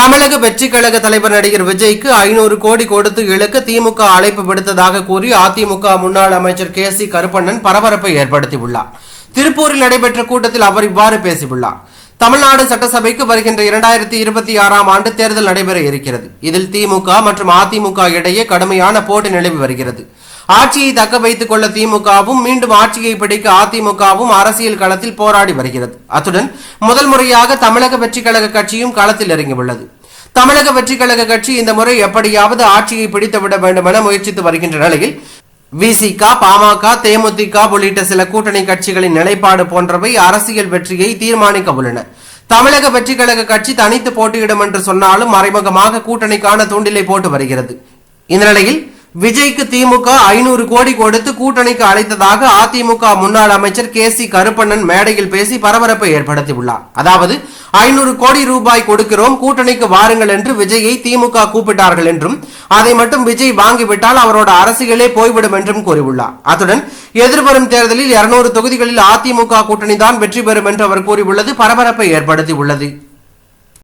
தமிழக வெற்றி கழக தலைவர் நடிகர் விஜய்க்கு ஐநூறு கோடி கொடுத்து இழுக்க திமுக அழைப்பு விடுத்ததாக கூறி அதிமுக முன்னாள் அமைச்சர் கே சி கருப்பண்ணன் பரபரப்பை ஏற்படுத்தியுள்ளார். திருப்பூரில் நடைபெற்ற கூட்டத்தில் அவர் இவ்வாறு பேசியுள்ளார். தமிழ்நாடு சட்டசபைக்கு வருகின்ற இரண்டாயிரத்தி இருபத்தி ஆறாம் ஆண்டு தேர்தல் நடைபெற இருக்கிறது. இதில் திமுக மற்றும் அதிமுக இடையே கடுமையான போட்டி நிலவி வருகிறது. ஆட்சியை தக்க வைத்துக் கொள்ள திமுகவும் மீண்டும் ஆட்சியை பிடிக்க அதிமுகவும் அரசியல் களத்தில் போராடி வருகிறது. அத்துடன் முதல் முறையாக தமிழக வெற்றி கழக கட்சியும் களத்தில் இறங்கியுள்ளது தமிழக வெற்றி கழக கட்சி இந்த முறை எப்படியாவது ஆட்சியை பிடித்துவிட வேண்டும் என முயற்சித்து வருகின்ற நிலையில் விசிக பாமக தேமுதிக உள்ளிட்ட சில கூட்டணி கட்சிகளின் நிலைப்பாடு போன்றவை அரசியல் வெற்றியை தீர்மானிக்க உள்ளன. தமிழக வெற்றி கழக கட்சி தனித்து போட்டியிடும் என்று சொன்னாலும் மறைமுகமாக கூட்டணிக்கான தூண்டிலை போட்டு வருகிறது. இந்த நிலையில் விஜய்க்கு திமுக ஐநூறு கோடி கொடுத்து கூட்டணிக்கு அழைத்ததாக அதிமுக முன்னாள் அமைச்சர் கே சி கருப்பண்ணன் மேடையில் பேசி பரபரப்பை ஏற்படுத்தியுள்ளார். அதாவது ஐநூறு கோடி ரூபாய் கொடுக்கிறோம் கூட்டணிக்கு வாருங்கள் என்று விஜயை திமுக கூப்பிட்டார்கள் என்றும் அதை மட்டும் விஜய் வாங்கிவிட்டால் அவரோட அரசியலே போய்விடும் என்றும் கூறியுள்ளார். அத்துடன் எதிர்வரும் தேர்தலில் இருநூறு தொகுதிகளில் அதிமுக கூட்டணி தான் வெற்றி பெறும் என்று அவர் கூறியுள்ளது பரபரப்பை ஏற்படுத்தியுள்ளது.